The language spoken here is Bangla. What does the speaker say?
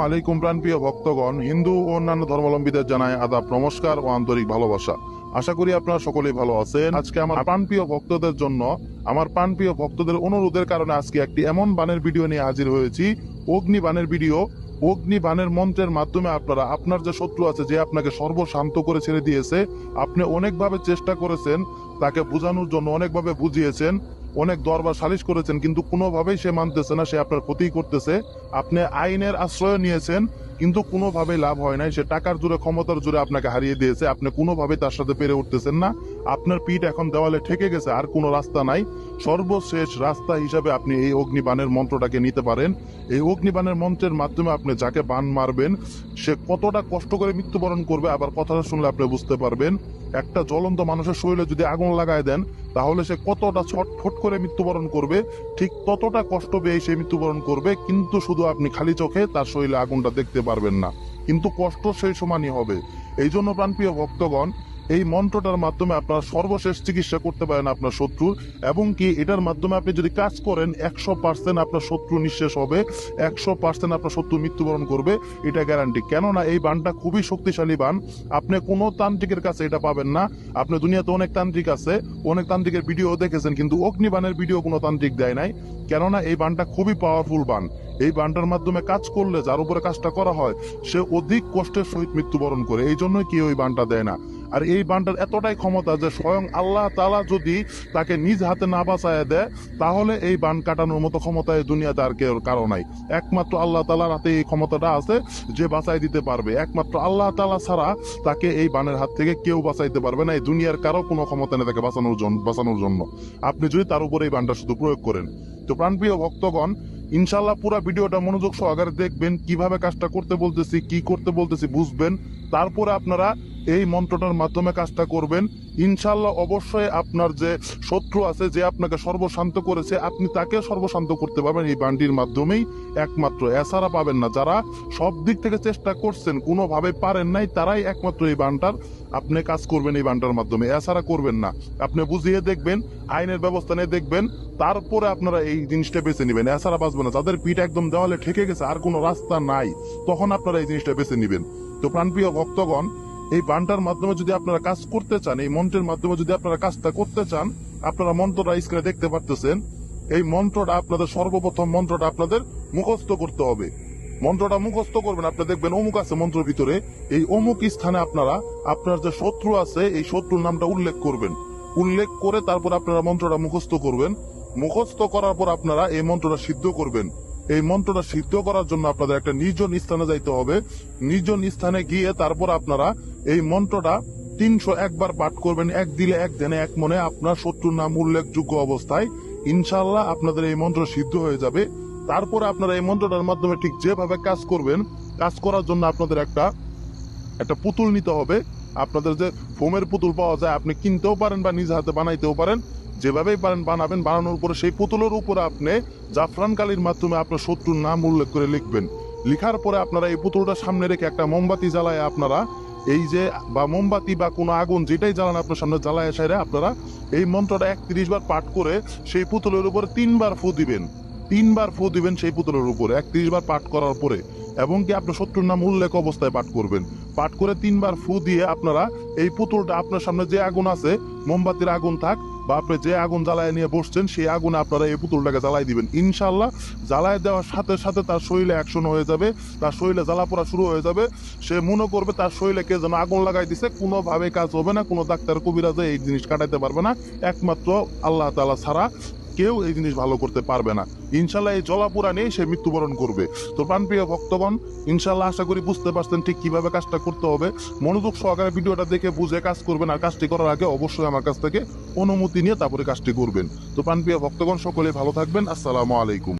আলাইকুম প্রাণপ্রিয় ভক্তগণ, হিন্দু ও অন্যান্য ধর্মাবলম্বীদের জানায় আদাব, নমস্কার ও আন্তরিক ভালোবাসা। আশা করি আপনারা সকলেই ভালো আছেন। আজকে আমার প্রাণপ্রিয় ভক্তদের জন্য, আমার প্রাণপ্রিয় ভক্তদের অনুরোধের কারণে আজকে একটি এমন বানের ভিডিও নিয়ে হাজির হয়েছি। অগ্নি বানের ভিডিও। অগ্নি বানের মন্ত্রের মাধ্যমে আপনারা, আপনার যে শত্রু আছে যে আপনাকে সর্বশান্ত করে ছেড়ে দিয়েছে, আপনি অনেকভাবে চেষ্টা করেছেন, তাকে বোঝানোর জন্য অনেকভাবে বুঝিয়েছেন। অনেক দরবার সালিশ করেছেন, কিন্তু কোনোভাবেই সে মানতেছে না, সে আপনার ক্ষতি করতেছে। আপনি আইনের আশ্রয় নিয়েছেন কিন্তু কোনোভাবে লাভ হয় নাই। সে টাকার জোরে, ক্ষমতার জোরে আপনাকে হারিয়ে দিয়েছে। আপনি কোনোভাবে তার সাথে পেরে উঠতেছেন না। আপনার পিঠ এখন দেওয়ালে ঠেকে গেছে, আর কোনো রাস্তা নাই। সর্বশেষ রাস্তা হিসাবে আপনি এই অগ্নিবাণের মন্ত্রটাকে নিতে পারেন। এই অগ্নিবাণের মন্ত্রের মাধ্যমে আপনি যাকে বান মারবেন, সে কতটা কষ্ট করে মৃত্যুবরণ করবে, আবার কথাটা শুনলে আপনি বুঝতে পারবেন। একটা জ্বলন্ত মানুষের শরীরে যদি আগুন লাগায় দেন, তাহলে সে কতটা ছটফট করে মৃত্যুবরণ করবে, ঠিক ততটা কষ্ট পেয়ে সে মৃত্যুবরণ করবে, কিন্তু শুধু আপনি খালি চোখে তার শরীরে আগুনটা দেখতে পারবেন না। কিন্তু কষ্ট সেই সমানই হবে। এই জন্য প্রাণপ্রিয় ভক্তগণ এই মন্ত্রটার মাধ্যমে আপনারা সর্বশেষ চিকিৎসা করতে পারেন আপনার শত্রুর এবং কি এটার মাধ্যমে আপনি যদি কাজ করেন, একশো পার্সেন্ট আপনার শত্রু নিঃশেষ হবে, একশো পার্সেন্ট আপনার শত্রু মৃত্যুবরণ করবে, এটা গ্যারান্টি কেননা এই বানটা খুবই শক্তিশালী বান আপনি কোনো তান্ত্রিকের কাছে এটা পাবেন না। আপনি দুনিয়াতে অনেক তান্ত্রিক আছে, অনেক তান্ত্রিকের ভিডিও দেখেছেন, কিন্তু অগ্নিবানের ভিডিও কোনো তান্ত্রিক দেয় নাই। কেননা এই বানটা খুবই পাওয়ারফুল বান এই বানটার মাধ্যমে কাজ করলে, যার উপরে কাজটা করা হয়, সে অধিক কষ্টের সহিত মৃত্যুবরণ করে। এই জন্যই কেউ ওই বানটা দেয় না? আর এই বানটার এতটাই ক্ষমতা যে স্বয়ং আল্লাহ তালা যদি তাকে নিজ হাতে না বাঁচায় দেয়, তাহলে এই বান কাটানোর মতো ক্ষমতা এই দুনিয়াতে আর কেউ কারও নাই। একমাত্র আল্লাহ তালার হাতে এই ক্ষমতাটা আছে যে বাঁচাই দিতে পারবে। একমাত্র আল্লাহ তালা ছাড়া তাকে এই বানের হাত থেকে কেউ বাঁচাইতে পারবে না। এই দুনিয়ার কারও কোনো ক্ষমতা নেই তাকে বাঁচানোর জন্য বাঁচানোর জন্য। আপনি যদি তার উপরে এই বানটা শুধু প্রয়োগ করেন। তো প্রাণপ্রিয় ভক্তগণ ইনশাল্লাহ পুরো ভিডিওটা মনোযোগ সহকারে দেখবেন, কীভাবে কাজটা করতে বলতেছি, কি করতে বলতেছি বুঝবেন। তারপরে আপনারা এই মন্ত্রটার মাধ্যমে কাজটা করবেন। ইনশাল্লাহ অবশ্যই আপনার যে শত্রু আছে, যে আপনাকে সর্বশান্ত করেছে, আপনি তাকে সর্বশান্ত করতে পারবেন এই বান্ডির মাধ্যমেই একমাত্র। এছাড়া পাবেন না। যারা সব দিক থেকে চেষ্টা করছেন, কোনোভাবে পারেন নাই, তারাই একমাত্র এই বানটার আপনি কাজ করবেন এই বানটার মাধ্যমে। এছাড়া করবেন না। আপনি বুঝিয়ে দেখবেন, আইনের ব্যবস্থা নিয়ে দেখবেন, তারপরে আপনারা এই জিনিসটা বেছে নেবেন। এছাড়া বাঁচবেন না। যাদের পিঠ একদম দেওয়ালে ঠেকে গেছে, আর কোনো রাস্তা নাই, তখন আপনারা এই জিনিসটা বেছে নেবেন। তো প্রাণপ্রিয় ভক্তগণ এই বানটার মাধ্যমে যদি আপনারা কাজ করতে চান, এই মন্ত্রের মাধ্যমে যদি আপনারা কাজটা করতে চান, আপনারা মন্ত্রটা স্ক্রিনে দেখতে পারতেছেন। এই মন্ত্রটা আপনাদের সর্বপ্রথম মন্ত্রটা আপনাদের মুখস্থ করতে হবে। মন্ত্রটা মুখস্থ করবেন, আপনি দেখবেন অমুক আছে মন্ত্রের ভিতরে। এই অমুক স্থানে আপনারা, আপনার যে শত্রু আছে, এই শত্রুর নামটা উল্লেখ করবেন। উল্লেখ করে তারপর আপনারা মন্ত্রটা মুখস্থ করবেন। মুখস্থ করার পর আপনারা এই মন্ত্রটা সিদ্ধ করবেন। এই মন্ত্রটা সিদ্ধ করার জন্য আপনাদের একটা নির্জন স্থানে যাইতে হবে। নির্জন স্থানে গিয়ে তারপর আপনারা এই মন্ত্রটা তিনশো একবার পাঠ করবেন, এক দিলে এক দিনে এক মনে। আপনার শত্রুর নাম উল্লেখযোগ্য অবস্থায় ইনশাল্লাহ আপনাদের এই মন্ত্র সিদ্ধ হয়ে যাবে। তারপরে আপনারা এই মন্ত্রটার মাধ্যমে ঠিক যেভাবে কাজ করবেন, কাজ করার জন্য আপনাদের একটা একটা পুতুল নিতে হবে। আপনাদের যে ফোমের পুতুল পাওয়া যায়, আপনি কিনতেও পারেন বা নিজ হাতে বানাইতেও পারেন। যেভাবেই পারেন, বানাবেন। বানানোর উপরে সেই পুতুলের উপরে আপনি জাফরান কালির মাধ্যমে আপনার শত্রুর নাম উল্লেখ করে লিখবেন। লিখার পরে আপনারা এই পুতুলটা সামনে রেখে একটা মোমবাতি জ্বালায় আপনারা। এই যে, বা মোমবাতি বা কোনো আগুন যেটাই জ্বালান আপনার সামনে জ্বালায় সাইরে আপনারা এই মন্ত্রটা একত্রিশ বার পাঠ করে সেই পুতুলের উপরে তিনবার ফু দিবেন। তিনবার ফু দিবেন সেই পুতুলের উপরে। একত্রিশ বার পাঠ করার পরে এবং কি আপনার শত্রুর নাম উল্লেখ অবস্থায় পাঠ করবেন। পাঠ করে তিনবার ফু দিয়ে আপনারা এই পুতুলটা আপনার সামনে যে আগুন আছে, মোমবাতির আগুন থাক বা আপনি যে আগুন জ্বালায় নিয়ে বসছেন, সেই আগুনে আপনারা এই পুতুলটাকে জ্বালাই দিবেন। ইনশাল্লাহ জ্বালায় দেওয়ার সাথে সাথে তার শরীরে অ্যাকশন হয়ে যাবে, তার শরীরে জ্বালা পোড়া শুরু হয়ে যাবে। সে মনে করবে তার শরীরে কে যেন আগুন লাগাই দিছে কোনোভাবে কাজ হবে না, কোনো ডাক্তার কবিরাজে এই জিনিস কাটাইতে পারবে না। একমাত্র আল্লাহ তালা ছাড়া কেউ এই জিনিস ভালো করতে পারবে না। ইনশাল্লাহ এই জলাপুরা নিয়ে সে মৃত্যুবরণ করবে। তো প্রাণপ্রিয় ভক্তগণ, ইনশাল্লাহ আশা করি বুঝতে পারছেন ঠিক কীভাবে কাজটা করতে হবে। মনোযোগ সহকারে ভিডিওটা দেখে বুঝে কাজ করবেন আর কাজটি করার আগে অবশ্যই আমার কাছ থেকে অনুমতি নিয়ে তারপরে কাজটি করবেন। তো প্রাণপ্রিয় ভক্তগণ সকলে ভালো থাকবেন। আসসালামু আলাইকুম।